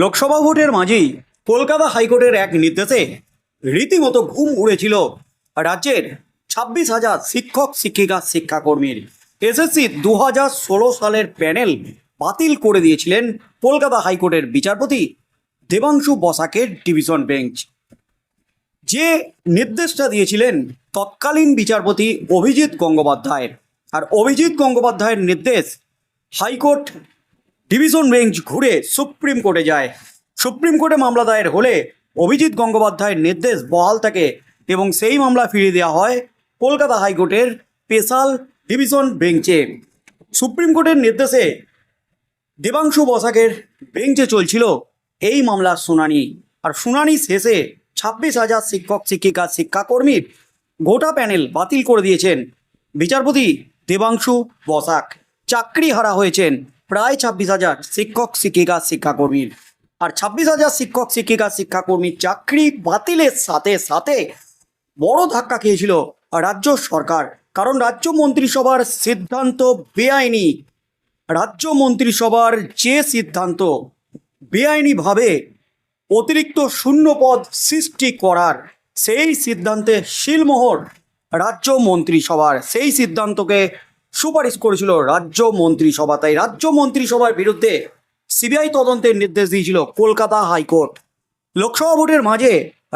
লোকসভা ভোটের মাঝেই কলকাতা হাইকোর্টের এক নির্দেশে রীতিমতো ঘুম উড়েছিল রাজ্যের ছাব্বিশ হাজার শিক্ষক, শিক্ষিকা, শিক্ষাকর্মীর। এসএসসি দু হাজার ষোলো সালের প্যানেল বাতিল করে দিয়েছিলেন কলকাতা হাইকোর্টের বিচারপতি দেবাংশু বসাকের ডিভিশন বেঞ্চ। যে নির্দেশটা দিয়েছিলেন তৎকালীন বিচারপতি অভিজিৎ গঙ্গোপাধ্যায়ের। আর অভিজিৎ গঙ্গোপাধ্যায়ের নির্দেশ হাইকোর্ট ডিভিশন বেঞ্চ ঘুরে সুপ্রিম কোর্টে যায়। সুপ্রিম কোর্টে মামলা দায়ের হলে অভিজিৎ গঙ্গোপাধ্যায়ের নির্দেশ বহাল থাকে এবং সেই মামলা ফিরিয়ে দেওয়া হয় কলকাতা হাইকোর্টের স্পেশাল ডিভিশন বেঞ্চে। সুপ্রিম কোর্টের নির্দেশে দেবাংশু বসাকের বেঞ্চে চলছিল এই মামলার শুনানি। আর শুনানি শেষে ছাব্বিশ হাজার শিক্ষক, শিক্ষিকা, শিক্ষাকর্মীর গোটা প্যানেল বাতিল করে দিয়েছেন বিচারপতি দেবাংশু বসাক। চাকরি হারা হয়েছেন প্রায় ছাব্বিশ হাজার শিক্ষক, শিক্ষিকা, শিক্ষাকর্মীর। আর ছাব্বিশ হাজার শিক্ষক, শিক্ষিকা শিক্ষাকর্মীর চাকরি বাতিলের সাথে সাথে বড় ধাক্কা খেয়েছিল রাজ্য সরকার। কারণ রাজ্য মন্ত্রিসভার সিদ্ধান্ত বেআইনি। রাজ্য মন্ত্রিসভার যে সিদ্ধান্ত বেআইনিভাবে অতিরিক্ত শূন্যপদ সৃষ্টি করার, সেই সিদ্ধান্তে শিলমোহর রাজ্য মন্ত্রিসভার সেই সিদ্ধান্তকে সুপারিশ করেছিল রাজ্য মন্ত্রিসভা। তাই রাজ্য মন্ত্রিসভার বিরুদ্ধে সিবিআই তদন্তের নির্দেশ দিয়েছিল কলকাতা হাইকোর্ট। লোকসভা ভোটের মাঝে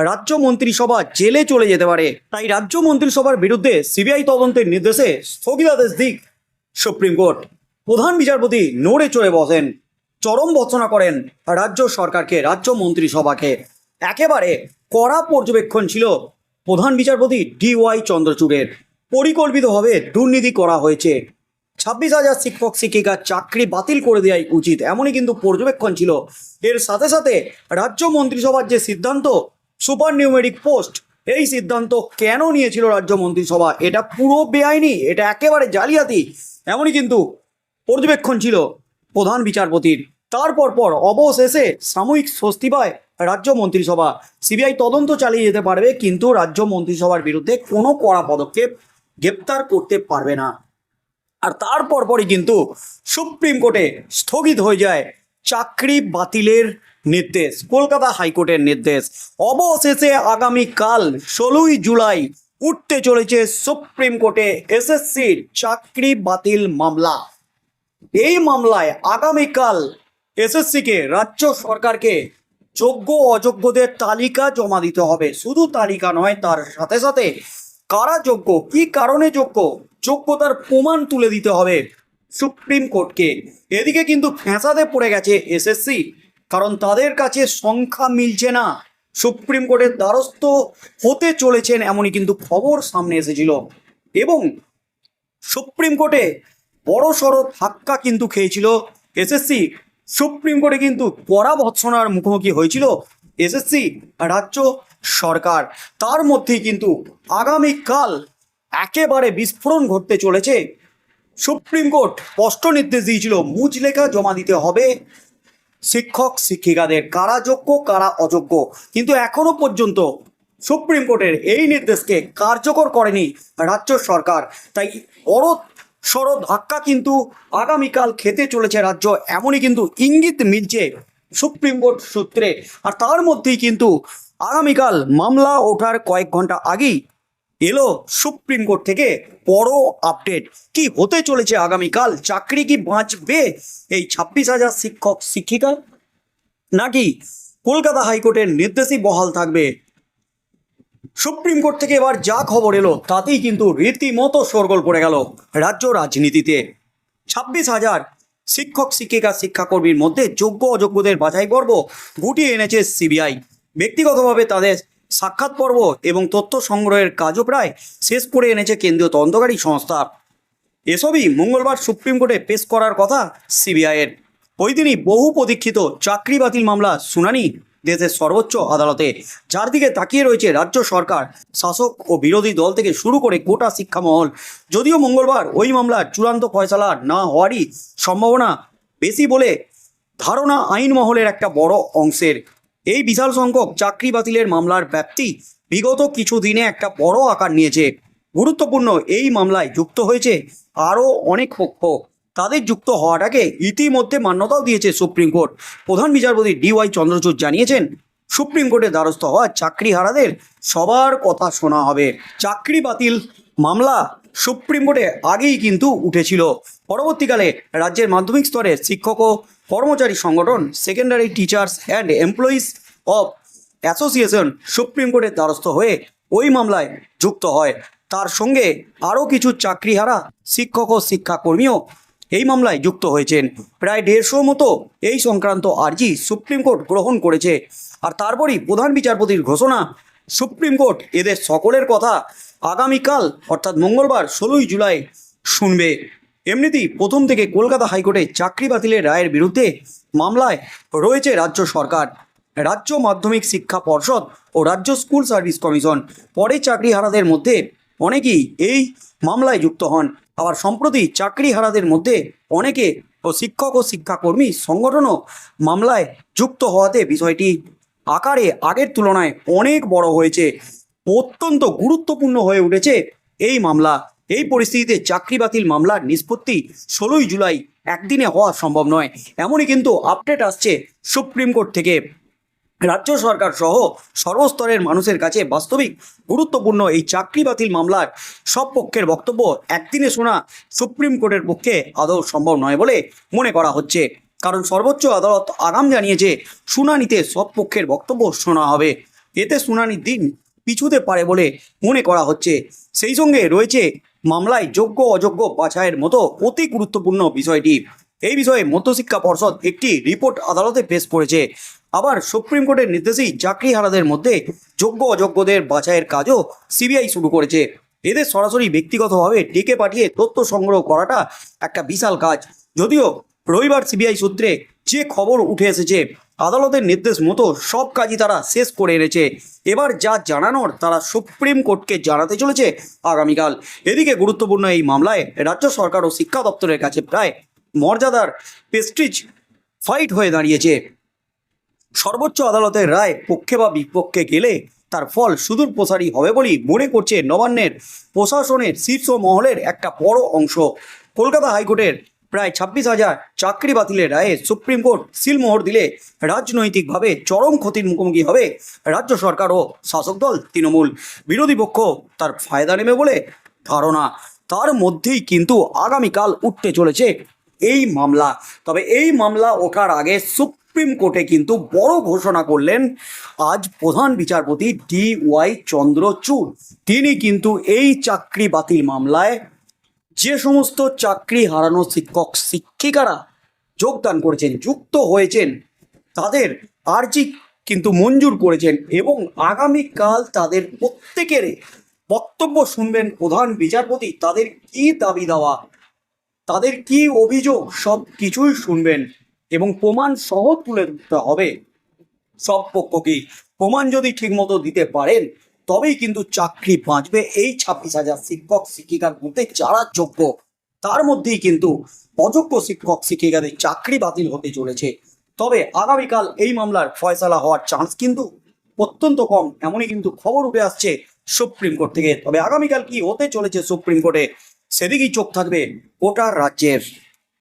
রাজ্য মন্ত্রিসভা জেলে চলে যেতে পারে। তাই রাজ্য মন্ত্রিসভার বিরুদ্ধে সিবিআই তদন্তের নির্দেশে স্থগিতাদেশ দিক সুপ্রিম কোর্ট। প্রধান বিচারপতি নড়ে চড়ে বসেন, চরম ভর্সনা করেন রাজ্য সরকারকে, রাজ্য মন্ত্রিসভাকে। একেবারে কড়া পর্যবেক্ষণ ছিল প্রধান বিচারপতি ডি ওয়াই চন্দ্রচূড়ের। পরিকল্পিতভাবে দুর্নীতি করা হয়েছে। ছাব্বিশ হাজার শিক্ষক শিক্ষিকার চাকরি বাতিল করে দেওয়াই উচিত, এমনই কিন্তু পর্যবেক্ষণ ছিল। এর সাথে সাথে রাজ্য মন্ত্রিসভার যে সিদ্ধান্ত, সুপার নিউমেরিক পোস্ট, এই সিদ্ধান্ত কেন নিয়েছিল রাজ্য মন্ত্রিসভা? এটা পুরো বেআইনি, এটা একেবারে জালিয়াতি, এমনই কিন্তু পর্যবেক্ষণ ছিল প্রধান বিচারপতির। তারপর পর অবশেষে সাময়িক স্বস্তি পায় রাজ্য মন্ত্রিসভা। সিবিআই তদন্ত চালিয়ে যেতে পারবে, কিন্তু রাজ্য মন্ত্রিসভার বিরুদ্ধে কোনো কড়া পদক্ষেপ গ্রেপ্তার করতে পারবে না। আর তারপর পরই কিন্তু সুপ্রিম কোর্টে স্থগিত হয়ে যায় চাকরি বাতিলের নির্দেশ, কলকাতা হাইকোর্টের নির্দেশ। অবশেষে আগামীকাল ষোলোই জুলাই উঠতে চলেছে সুপ্রিম কোর্টে এসএসসির চাকরি বাতিল মামলা। এই মামলায় আগামীকাল এসএসসিকে রাজ্য সরকারকে যোগ্য অযোগ্যদের তালিকা জমা দিতে হবে। শুধু তালিকা নয়, তার সাথে সাথে কারা যোগ্য? কি কারণে যোগ্য? যোগ্যতার প্রমাণ তুলে দিতে হবে সুপ্রিম কোর্টকে। এদিকে কিন্তু ফ্যাঁসাতে পড়ে গেছে এসএসসি কারণ তাদের কাছে সংখ্যা মিলছে না। সুপ্রিম কোর্টের দ্বারস্থ হতে চলেছেন এমনই কিন্তু খবর সামনে এসেছিল। এবং সুপ্রিম কোর্টে বড় সড়ো ধাক্কা কিন্তু খেয়েছিল এসএসসি সুপ্রিম কোর্টে কিন্তু কড়া ভৎসনার মুখোমুখি হয়েছিল এসএসসি রাজ্য সরকার। তার মধ্যেই কিন্তু আগামীকাল একেবারে বিস্ফোরণ ঘটতে চলেছে। সুপ্রিম কোর্ট স্পষ্ট নির্দেশ দিয়েছিল মুচলেখা জমা দিতে হবে শিক্ষক শিক্ষিকাদের, কারা যোগ্য, কারা অযোগ্য। কিন্তু এখনও পর্যন্ত সুপ্রিম কোর্টের এই নির্দেশকে কার্যকর করেনি রাজ্য সরকার। তাই বড় সড় ধাক্কা কিন্তু আগামীকাল খেতে চলেছে রাজ্য। এমনই কিন্তু ইঙ্গিত মিলছে সুপ্রিম কোর্ট সূত্রে। আর তার মধ্যেই কিন্তু আগামীকাল মামলা ওঠার কয়েক ঘণ্টা আগেই এলো সুপ্রিম কোর্ট থেকে বড় আপডেট। কি হতে চলেছে আগামীকাল? চাকরি কি বাঁচবে? এই ছাব্বিশ হাজার শিক্ষক, শিক্ষিকা? নাকি কলকাতা হাইকোর্টের নির্দেশই বহাল থাকবে? সুপ্রিম কোর্ট থেকে এবার যা খবর এলো, তাতেই কিন্তু রীতিমতো শোরগোল পড়ে গেল রাজ্য রাজনীতিতে। ছাব্বিশ হাজার শিক্ষক, শিক্ষিকা, শিক্ষাকর্মীর মধ্যে যোগ্য, অযোগ্যদের বাছাই পর্ব গুটিয়ে এনেছে সিবিআই। ব্যক্তিগতভাবে তাদের সাক্ষাৎ পর্ব এবং তথ্য সংগ্রহের কাজও প্রায় শেষ করে এনেছে কেন্দ্রীয় তদন্তকারী সংস্থা। এসবই মঙ্গলবার সুপ্রিম কোর্টে পেশ করার কথা সিবিআইয়ের। ওই দিনই বহু প্রতীক্ষিত চাকরি বাতিল মামলা শুনানি দেশের সর্বোচ্চ আদালতে। যার দিকে তাকিয়ে রয়েছে রাজ্য সরকার, শাসক ও বিরোধী দল থেকে শুরু করে গোটা শিক্ষামহল। যদিও মঙ্গলবার ওই মামলার চূড়ান্ত ফয়সালা না হওয়ারই সম্ভাবনা বেশি বলে ধারণা আইন মহলের একটা বড় অংশের। এই বিশাল সংখ্যক চাকরি বাতিলের মামলার ব্যাপ্তি বিগত কিছু দিনে একটা বড় আকার নিয়েছে। গুরুত্বপূর্ণ এই মামলায় যুক্ত হয়েছে আরও অনেক পক্ষ। তাদের যুক্ত হওয়াটাকে ইতিমধ্যে মান্যতাও দিয়েছে সুপ্রিম কোর্ট। প্রধান বিচারপতি ডিওয়াই চন্দ্রচূড় জানিয়েছেন, সুপ্রিম কোর্টে দ্বারস্থ হওয়া চাকরিহারাদের সবার কথা শোনা হবে। চাকরি বাতিল মামলা সুপ্রিম কোর্টে আগেই কিন্তু উঠেছিল। পরবর্তীকালে রাজ্যের মাধ্যমিক স্তরে শিক্ষক ও কর্মচারী সংগঠন secondary teachers and employees of association supreme কোর্টের দ্বারস্থ হয়ে ওই মামলায় যুক্ত হয়। তার সঙ্গে আরও কিছু চাকরিহারা শিক্ষক ও শিক্ষাকর্মীও এই মামলায় যুক্ত হয়েছেন। প্রায় দেড়শো মতো এই সংক্রান্ত আর্জি সুপ্রিম কোর্ট গ্রহণ করেছে। আর তারপরই প্রধান বিচারপতির ঘোষণা, সুপ্রিম কোর্ট এদের সকলের কথা আগামীকাল, অর্থাৎ মঙ্গলবার ষোলোই জুলাই, শুনবে। এমনিতেই প্রথম থেকে কলকাতা হাইকোর্টে চাকরি বাতিলের রায়ের বিরুদ্ধে মামলায় রয়েছে রাজ্য সরকার। রাজ্য মাধ্যমিক শিক্ষা পর্ষদ ও রাজ্য স্কুল সার্ভিস কমিশন পরে চাকরিহারাদের মধ্যে অনেকেই এই মামলায় যুক্ত হন। আবার সম্প্রতি চাকরিহারাদের মধ্যে অনেকে ও শিক্ষক ও শিক্ষাকর্মী সংগঠনও মামলায় যুক্ত হওয়াতে বিষয়টি আকারে আগের তুলনায় অনেক বড় হয়েছে। অত্যন্ত গুরুত্বপূর্ণ হয়ে উঠেছে এই মামলা। এই পরিস্থিতিতে চাকরি বাতিল মামলার নিষ্পত্তি ষোলোই জুলাই একদিনে হওয়া সম্ভব নয়। এমনই কিন্তু আপডেট আসছে সুপ্রিম কোর্ট থেকে। রাজ্য সরকার সহ সর্বস্তরের মানুষের কাছে বাস্তবিক গুরুত্বপূর্ণ এই চাকরি বাতিল মামলার সব পক্ষের বক্তব্য একদিনে শোনা সুপ্রিম কোর্টের পক্ষে আদৌ সম্ভব নয় বলে মনে করা হচ্ছে। কারণ সর্বোচ্চ আদালত আগাম জানিয়েছে, শুনানিতে সব পক্ষের বক্তব্য শোনা হবে। এতে শুনানির দিন পিছুতে পারে বলে মনে করা হচ্ছে। সেই সঙ্গে রয়েছে মামলায় যোগ্য অযোগ্য বাছাইয়ের মতো অতি গুরুত্বপূর্ণ বিষয়টি। এই বিষয়ে মধ্যশিক্ষা পর্ষদ একটি রিপোর্ট আদালতে পেশ করেছে। আবার সুপ্রিম কোর্টের নির্দেশেই চাকরিহারাদের মধ্যে যোগ্য অযোগ্যদের বাছাইয়ের কাজও সিবিআই শুরু করেছে। এদের সরাসরি ব্যক্তিগতভাবে ডেকে পাঠিয়ে তথ্য সংগ্রহ করাটা একটা বিশাল কাজ। যদিও রবিবার সিবিআই সূত্রে যে খবর উঠে এসেছে, আদালতের নির্দেশ মতো সব কাজই তারা শেষ করে এনেছে। এবার যা জানানোর তারা সুপ্রিম কোর্টকে জানাতে চলেছে আগামীকাল। এদিকে গুরুত্বপূর্ণ এই মামলায় রাজ্য সরকার ও শিক্ষা দপ্তরের কাছে প্রায় মর্যাদার পেস্ট্রিজ ফাইট হয়ে দাঁড়িয়েছে। সর্বোচ্চ আদালতের রায় পক্ষে বা বিপক্ষে গেলে তার ফল সুদূর প্রসারী হবে বলেই মনে করছে নবান্নের প্রশাসনের শীর্ষ মহলের একটা বড় অংশ। কলকাতা হাইকোর্টের প্রায় ছাব্বিশ হাজার চাকরি বাতিলের রায়ে সুপ্রিম কোর্ট সিলমোহর দিলে রাজনৈতিকভাবে চরম ক্ষতির মুখোমুখি হবে রাজ্য সরকার ও শাসক দল তৃণমূল। বিরোধী পক্ষ তার ফায়দা নেবে বলে ধারণা। তার মধ্যেই কিন্তু আগামীকাল উঠতে চলেছে এই মামলা। তবে এই মামলা ওঠার আগে সুপ্রিম কোর্টে কিন্তু বড় ঘোষণা করলেন আজ প্রধান বিচারপতি ডি ওয়াই চন্দ্রচূড়। তিনি কিন্তু এই চাকরি বাতিল মামলায় যে সমস্ত চাকরি হারানো শিক্ষক, শিক্ষিকারা যোগদান করেছেন, যুক্ত হয়েছেন, তাদের আর্জি কিন্তু মঞ্জুর করেছেন এবং আগামীকাল তাদের প্রত্যেকের বক্তব্য শুনবেন প্রধান বিচারপতি। তাদের কি দাবি দেওয়া, তাদের কি অভিযোগ সব কিছুই শুনবেন এবং প্রমাণ সহ তুলে ধরতে হবে। সব পক্ষকেই প্রমাণ যদি ঠিকমতো দিতে পারেন, তবেই কিন্তু চাকরি বাঁচবে। এই ছাব্বিশ হাজার শিক্ষক, শিক্ষিকার মধ্যে যারা যোগ্য, তার মধ্যেই কিন্তু অযোগ্য শিক্ষক, শিক্ষিকাদের চাকরি বাতিল হতে চলেছে। তবে আগামীকাল এই মামলার ফয়সালা হওয়ার চান্স কিন্তু অত্যন্ত কম, এমনই কিন্তু খবর উঠে আসছে সুপ্রিম কোর্ট থেকে। তবে আগামীকাল কি হতে চলেছে সুপ্রিম কোর্টে, সেদিকেই চোখ থাকবে গোটা রাজ্যের।